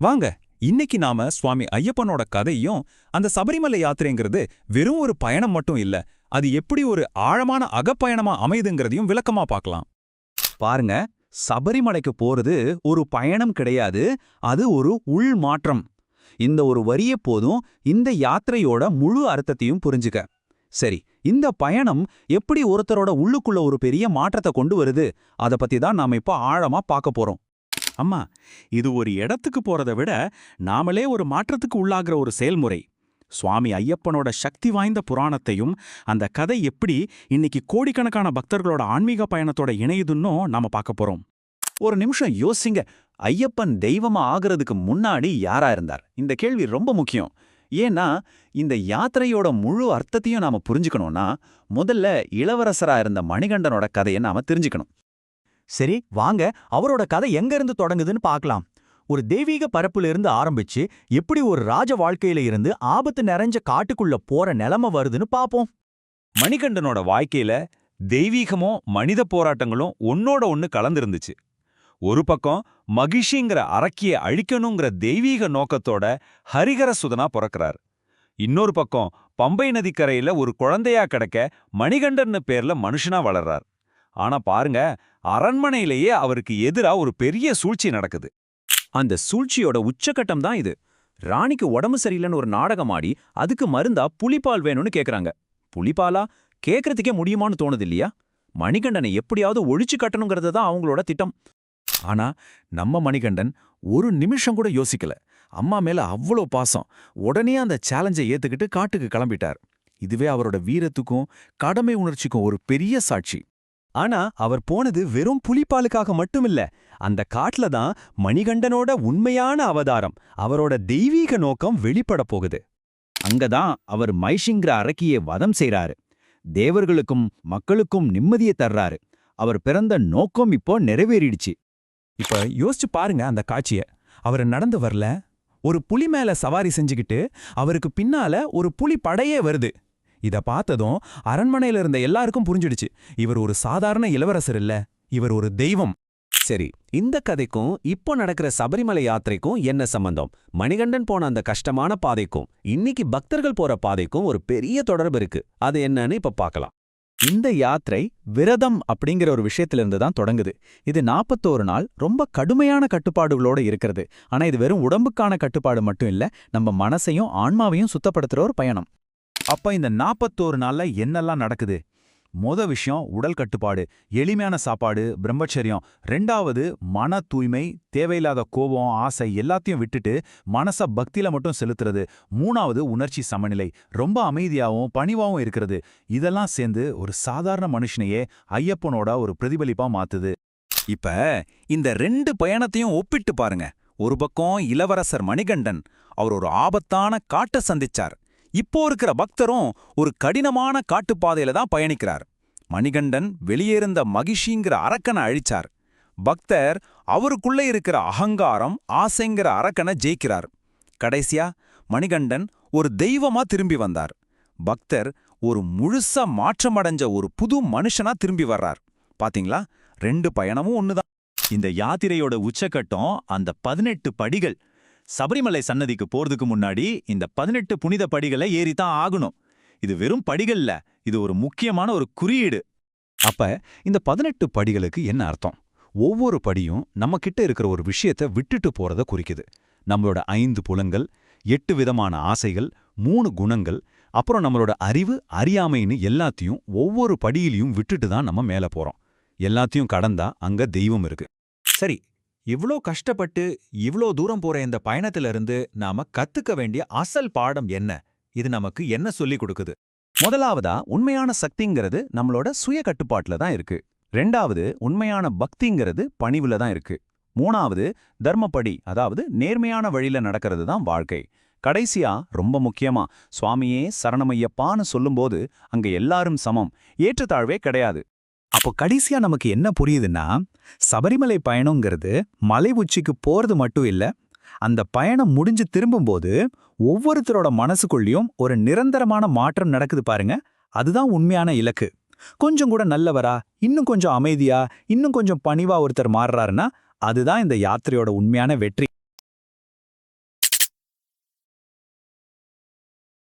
வாங்க இன்னைக்கு நாம சுவாமி ஐயப்பனோட கதையும் அந்த சபரிமலை யாத்திரைங்கிறது வெறும் ஒரு பயணம் மட்டும் இல்ல அது எப்படி ஒரு ஆழமான அகப்பயணமா அமையுதுங்கிறதையும் விளக்கமா பார்க்கலாம். பாருங்க சபரிமலைக்கு போறது ஒரு பயணம் கிடையாது அது ஒரு உள் மாற்றம். இந்த ஒரு வரிய போதும் இந்த யாத்திரையோட முழு அர்த்தத்தையும் புரிஞ்சுக்க. சரி இந்த பயணம் எப்படி ஒருத்தரோட உள்ளுக்குள்ள ஒரு பெரிய மாற்றத்தை கொண்டு வருது அத பத்தி தான் நாம இப்ப ஆழமா பார்க்க போறோம். அம்மா இது ஒரு இடத்துக்கு போறதை விட நாமளே ஒரு மாற்றத்துக்கு உள்ளாகிற ஒரு செயல்முறை. சுவாமி ஐயப்பனோட சக்தி வாய்ந்த புராணத்தையும் அந்த கதை எப்படி இன்னைக்கு கோடிக்கணக்கான பக்தர்களோட ஆன்மீக பயணத்தோட இணையுதுன்னோ நாம பார்க்க போறோம். ஒரு நிமிஷம் யோசிங்க ஐயப்பன் தெய்வமா ஆகிறதுக்கு முன்னாடி யாரா இருந்தார்? இந்த கேள்வி ரொம்ப முக்கியம். ஏன்னா இந்த யாத்திரையோட முழு அர்த்தத்தையும் நாம புரிஞ்சுக்கணும்னா முதல்ல இளவரசரா இருந்த மணிகண்டனோட கதையை நாம தெரிஞ்சுக்கணும். சரி வாங்க அவரோட கதை எங்க இருந்து தொடங்குதுன்னு பார்க்கலாம். ஒரு தெய்வீக பரப்புல இருந்து ஆரம்பிச்சு எப்படி ஒரு ராஜ வாழ்க்கையில இருந்து ஆபத்து நிறைஞ்ச காட்டுக்குள்ள போற நிலைமை வருதுன்னு பாப்போம் மணிகண்டனோட வாழ்க்கையில தெய்வீகமும் மனித போராட்டங்களும் ஒன்னோட ஒன்னு கலந்திருந்துச்சு. ஒரு பக்கம் மகிஷிங்கிற அரக்கியை அழிக்கணுங்கிற தெய்வீக நோக்கத்தோட ஹரிகர சுதனா பிறக்கிறார். இன்னொரு பக்கம் பம்பை நதிக்கரையில ஒரு குழந்தையா கிடக்க மணிகண்டன்னு பேர்ல மனுஷனா வளர்றார். ஆனா பாருங்க அரண்மனையிலேயே அவருக்கு எதிரா ஒரு பெரிய சூழ்ச்சி நடக்குது. அந்த சூழ்ச்சியோட உச்சகட்டம் தான் இது. ராணிக்கு உடம்பு சரியில்லைன்னு ஒரு நாடகம் ஆடி அதுக்கு மருந்தா புலிப்பால் வேணும்னு கேக்குறாங்க. புலிப்பாலா? கேக்குறதுக்கே முடியுமான்னு தோணுது இல்லையா மணிகண்டனை எப்படியாவது ஒழிச்சு கட்டணுங்கிறது தான் அவங்களோட திட்டம். ஆனா நம்ம மணிகண்டன் ஒரு நிமிஷம் கூட யோசிக்கல. அம்மா மேல அவ்வளோ பாசம். உடனே அந்த சேலஞ்சை ஏத்துக்கிட்டு காட்டுக்கு கிளம்பிட்டார். இதுவே அவரோட வீரத்துக்கும் கடமை உணர்ச்சிக்கும் ஒரு பெரிய சாட்சி. ஆனா அவர் போனது வெறும் புலிப்பாலுக்காக மட்டுமில்ல. அந்த காட்டுல தான் மணிகண்டனோட உண்மையான அவதாரம் அவரோட தெய்வீக நோக்கம் வெளிப்பட போகுது. அங்கதான் அவர் மைஷிங்கிற அரக்கியை வதம் செய்றாரு. தேவர்களுக்கும் மக்களுக்கும் நிம்மதியை தர்றாரு. அவர் பிறந்த நோக்கம் இப்போ நிறைவேறிடுச்சு. இப்ப யோசிச்சு பாருங்க அந்த காட்சிய. அவர் நடந்து வரல ஒரு புலி மேல சவாரி செஞ்சுக்கிட்டு அவருக்கு பின்னால ஒரு புலி படையே வருது. இத பார்த்ததும் அரண்மனையில இருந்த எல்லாருக்கும் புரிஞ்சிடுச்சு. இவர் ஒரு சாதாரண இளவரசர் இல்ல இவர் ஒரு தெய்வம். சரி இந்த கதைக்கும் இப்போ நடக்கிற சபரிமலை யாத்திரைக்கும் என்ன சம்பந்தம்? மணிகண்டன் போன அந்த கஷ்டமான பாதைக்கும் இன்னைக்கு பக்தர்கள் போற பாதைக்கும் ஒரு பெரிய தொடர்பு இருக்கு. அது என்னன்னு இப்ப பார்க்கலாம். இந்த யாத்திரை விரதம் அப்படிங்கிற ஒரு விஷயத்திலிருந்து தான் தொடங்குது. இது நாற்பத்தோரு நாள் ரொம்ப கடுமையான கட்டுப்பாடுகளோட இருக்கிறது. ஆனா இது வெறும் உடம்புக்கான கட்டுப்பாடு மட்டும் இல்ல நம்ம மனசையும் ஆன்மாவையும் சுத்தப்படுத்துகிற ஒரு பயணம். அப்ப இந்த நாப்பத்தோரு நாள்ல என்னெல்லாம் நடக்குது? மொத விஷயம் உடல் கட்டுப்பாடு எளிமையான சாப்பாடு பிரம்மச்சரியம். ரெண்டாவது மன தூய்மை தேவையில்லாத கோபம் ஆசை எல்லாத்தையும் விட்டுட்டு மனச பக்தியில மட்டும் செலுத்துறது. மூணாவது உணர்ச்சி சமநிலை. ரொம்ப அமைதியாவும் பணிவாவும் இருக்கிறது. இதெல்லாம் சேர்ந்து ஒரு சாதாரண மனுஷனையே ஐயப்பனோட ஒரு பிரதிபலிப்பா மாத்துது. இப்ப இந்த ரெண்டு பயணத்தையும் ஒப்பிட்டு பாருங்க. ஒரு பக்கம் இளவரசர் மணிகண்டன் அவர் ஒரு ஆபத்தான காட்டை சந்திச்சார். இப்போ இருக்கிற பக்தரும் ஒரு கடினமான காட்டுப்பாதையில தான் பயணிக்கிறார். மணிகண்டன் வெளியேறிந்த மகிஷிங்கிற அரக்கனை அழிச்சார். பக்தர் அவருக்குள்ள இருக்கிற அகங்காரம் ஆசைங்கிற அரக்கனை ஜெயிக்கிறார். கடைசியா மணிகண்டன் ஒரு தெய்வமா திரும்பி வந்தார். பக்தர் ஒரு முழுசா மாற்றமடைஞ்ச ஒரு புது மனுஷனா திரும்பி வர்றார். பாத்தீங்களா? ரெண்டு பயணமும் ஒண்ணுதான். இந்த யாத்திரையோட உச்சக்கட்டம் அந்த பதினெட்டு படிகள். சபரிமலை சன்னதிக்கு போறதுக்கு முன்னாடி இந்த பதினெட்டு புனித படிகளை ஏறித்தான் ஆகணும். இது வெறும் படிகள்ல இது ஒரு முக்கியமான ஒரு குறியீடு. அப்ப இந்த பதினெட்டு படிகளுக்கு என்ன அர்த்தம்? ஒவ்வொரு படியும் நம்ம கிட்ட இருக்கிற ஒரு விஷயத்த விட்டுட்டு போறத குறிக்குது. நம்மளோட ஐந்து புலங்கள் எட்டு விதமான ஆசைகள் மூணு குணங்கள் அப்புறம் நம்மளோட அறிவு அறியாமைன்னு எல்லாத்தையும் ஒவ்வொரு படியிலையும் விட்டுட்டு தான் நம்ம மேல போறோம். எல்லாத்தையும் கடந்தா அங்க தெய்வம் இருக்கு. சரி இவ்ளோ கஷ்டப்பட்டு இவ்ளோ தூரம் போற இந்த பயணத்துல இருந்து நாம கத்துக்க வேண்டிய அசல் பாடம் என்ன? இது நமக்கு என்ன சொல்லிக் கொடுக்குது? முதலாவதா உண்மையான சக்திங்கிறது நம்மளோட சுய கட்டுப்பாட்டுல தான் இருக்கு. ரெண்டாவது உண்மையான பக்திங்கிறது பணிவுல தான் இருக்கு. மூணாவது தர்மப்படி அதாவது நேர்மையான வழியில நடக்கிறது தான் வாழ்க்கை. கடைசியா ரொம்ப முக்கியமா சுவாமியே சரணமையப்பான்னு சொல்லும்போது அங்க எல்லாரும் சமம். ஏற்றத்தாழ்வே கிடையாது. அப்போ கடைசியா நமக்கு என்ன புரியுதுன்னா சபரிமலை பயணங்கிறது மலை உச்சிக்கு போறது மட்டும் இல்ல அந்த பயணம் முடிஞ்சு திரும்பும்போது ஒவ்வொருத்தரோட மனசுக்குள்ளேயும் ஒரு நிரந்தரமான மாற்றம் நடக்குது பாருங்க. அதுதான் உண்மையான இலக்கு. கொஞ்சம் கூட நல்லவரா இன்னும் கொஞ்சம் அமைதியா இன்னும் கொஞ்சம் பணிவா ஒருத்தர் மாறுறாருன்னா அதுதான் இந்த யாத்திரையோட உண்மையான வெற்றி.